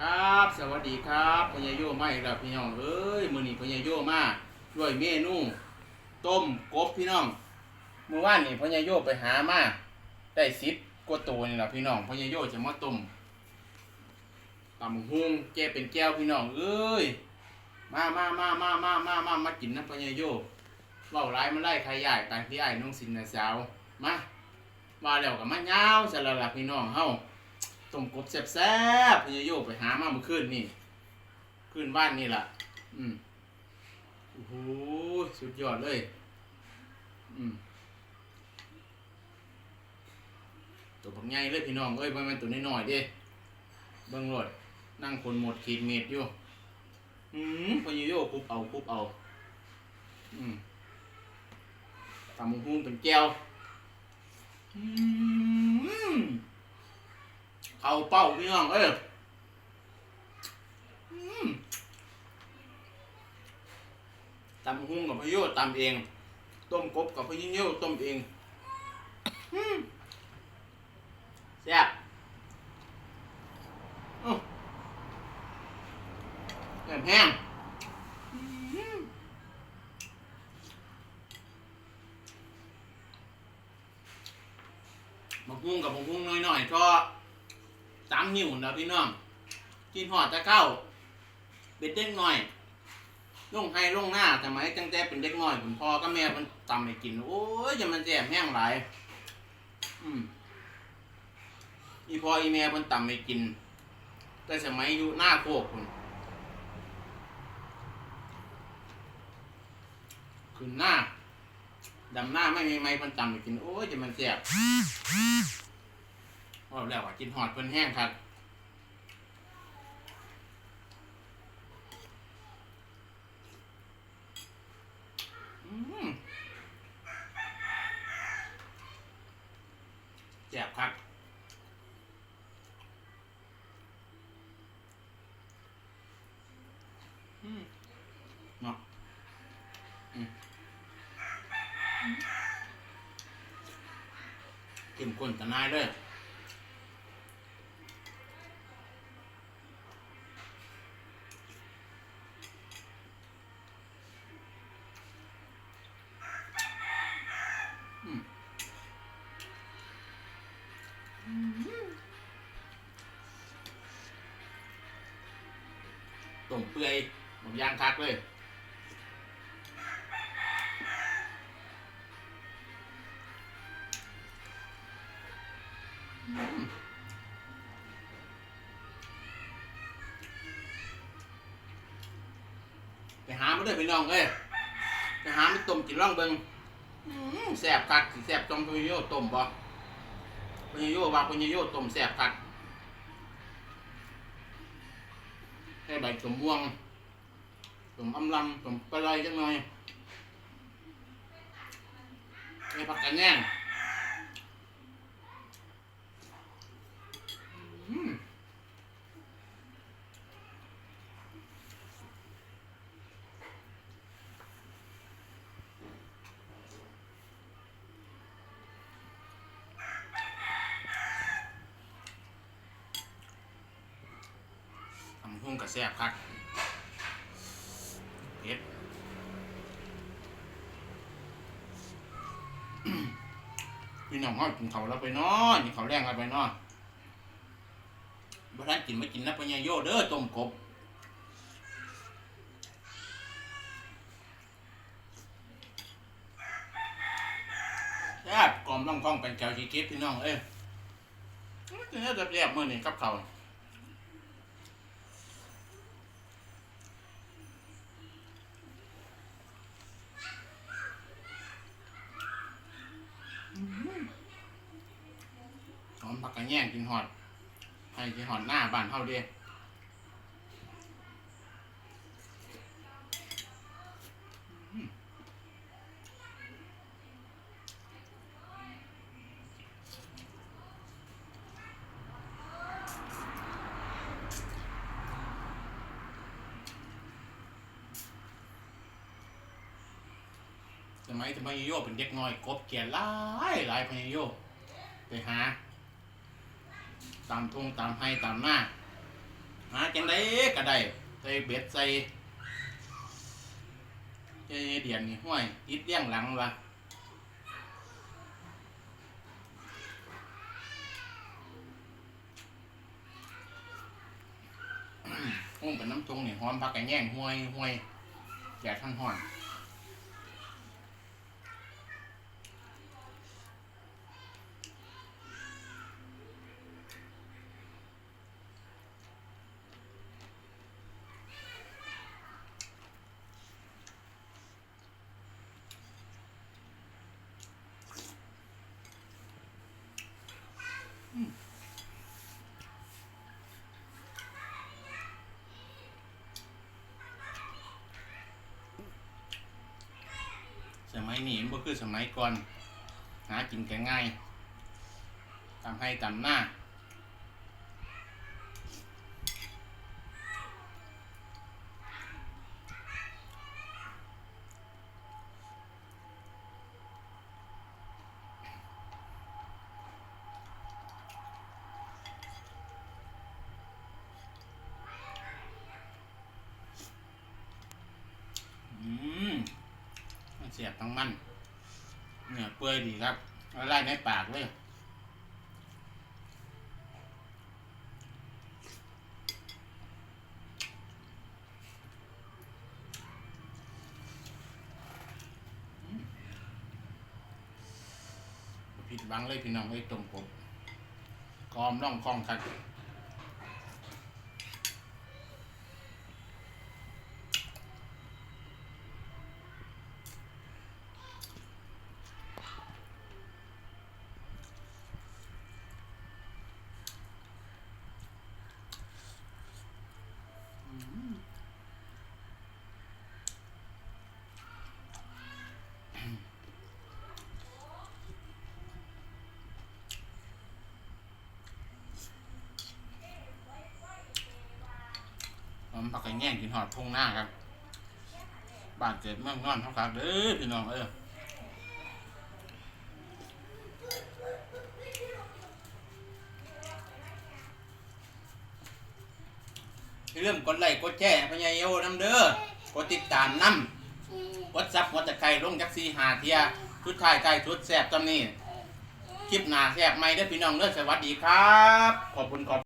ครับสวัสดีครับพญาโยมาอีกแล้วพี่น้องเอ้ยมื้อนี้พญาโยมาด้วยเมนูต้มกบพี่น้องเมื่อวานนี่พญาโยไปหามาได้สิบกว่าตัวนี่แหละพี่น้องพญาโยจะมาต้มตำหุงแกเป็นแก้วพี่น้องเอ้ยมามามามามามามามากินนะพญาโยเว้าร้ายมาไล่ใครใหญ่ต่างที่ไอ้น้องสินนะสาวมาว่าแล้วกับมายาวสละละพี่น้องเฮา ต้มกบแซ่บๆพญาโยไปหามาเมื่อคืนนี่คืนบ้านนี่ล่ะ อืมโอ้โหสุดยอดเลย อืมตัวบักใหญ่เลยพี่น้องเอ้ยบ่แมันตัวน้อยๆเด้เบิ่งรถนั่งคนหมดขีดเม็ดอยู่ อืมพญาโยคุบเอาคุบเอา อืมตำบักหุ่งเป็นแก้ว อืม เขาเป้าพี่น้องเอ้ยตำหุ้งกับพยชน์ตำเอง ต้มกบกับพยิ่งเยี่ยวต้มเองแซ่บแซ่บแห้งมบักหุ้งกับบักหุ้งน้อยๆก็ สามนิ้วนะพี่น้องกินหอดจะเข้า เป็นเด็กน้อยลงให้ลงหน้าแต่ไหมตั้งแต่เป็นเด็กน้อยผมพ่อก็แม่มันตำให้กิน โอ้ยจะมันแสบแห้งหลายอืมอีพ่ออีแม่มันตำให้กิน แต่สมัยอยู่หน้าโคกคุณขึ้นหน้าดำหน้าไม่มีไม้มันตำให้กิน โอ้ยจะมันแสบ ว่าแล้วว่ากินหอดเพิ่นแห้งครับแซ่บครับเนาะอืมเข้มข้นตะนายเลย ต้มเปื่อยหมกย่างคักเลยอืมไปหามาเด้อพี่น้องเอ้ยไปหามาต้มกินร่องเบิงอืมแซ่บคักสิแซ่บจอมพญโยต้มบ่พญโยว่าพญโยต้มแซ่บคัก ให้ใบสมม่วงสมอำลำสมปลายจังหน่อยให้ผักกระแนง กับแซ่บคักเผ็ดพี่น้องห้อกินเขาวแล้วไปนอนกินเขาวแรงแล้วไปนอนบ่ทันกินไม่กินนะปัญญาโยเด้อต้มกบแซ่บกลอมล่องกล้องเป็นแก้วชีเก็บพี่น้องเอ้ยเนื้อจะแซ่บมื้อนี้กับเขา มผักกระแยงกินหอดให้กินหอดหน้าบ้านเฮาเด้อืมสมัยสมัยโยเป็นเด็กน้อยกบเกลียนหลายหลายพญาโยไปหา ตามทุ่งตามให้ตามหน้าหาจังได้ก็ได้ใส่เบ็ดใส่เจเดียนนี่ห้วยติดเลี้ยงหลังวะห้องเป็นน้ำทงนี่หอมพักกระแย่งห้วยห้วยแดดทั้งห้อน มัยนี้มันก็คือสมัยก่อน หากินกันง่ายทำให้ตำหน้า อืม มันเสียบ ทั้งมันเนื้อเปื่อยดีครับละลายในปากเลยผิดหวังเลยพี่น้องเอ้ต้มกบกอมร่องคล้องกัน ผมพักกันแย่งกินหอดทุ่งหน้าครับบ้านเกิดเมืองนอนเท่ากันเด้อพี่น้องเออ เริ่าลืมกดไลค์กดแชร์พญายโยน้ำเด้อกดติดตามน้ำกดซับกดตะไคร่ลงจักซีหาเทียชุดไทายไก่ชุดแสบตำนี้คลิปหนาแสบไม่ได้พี่น้องเด้อสวัสดีครับ ขอบคุณขอบ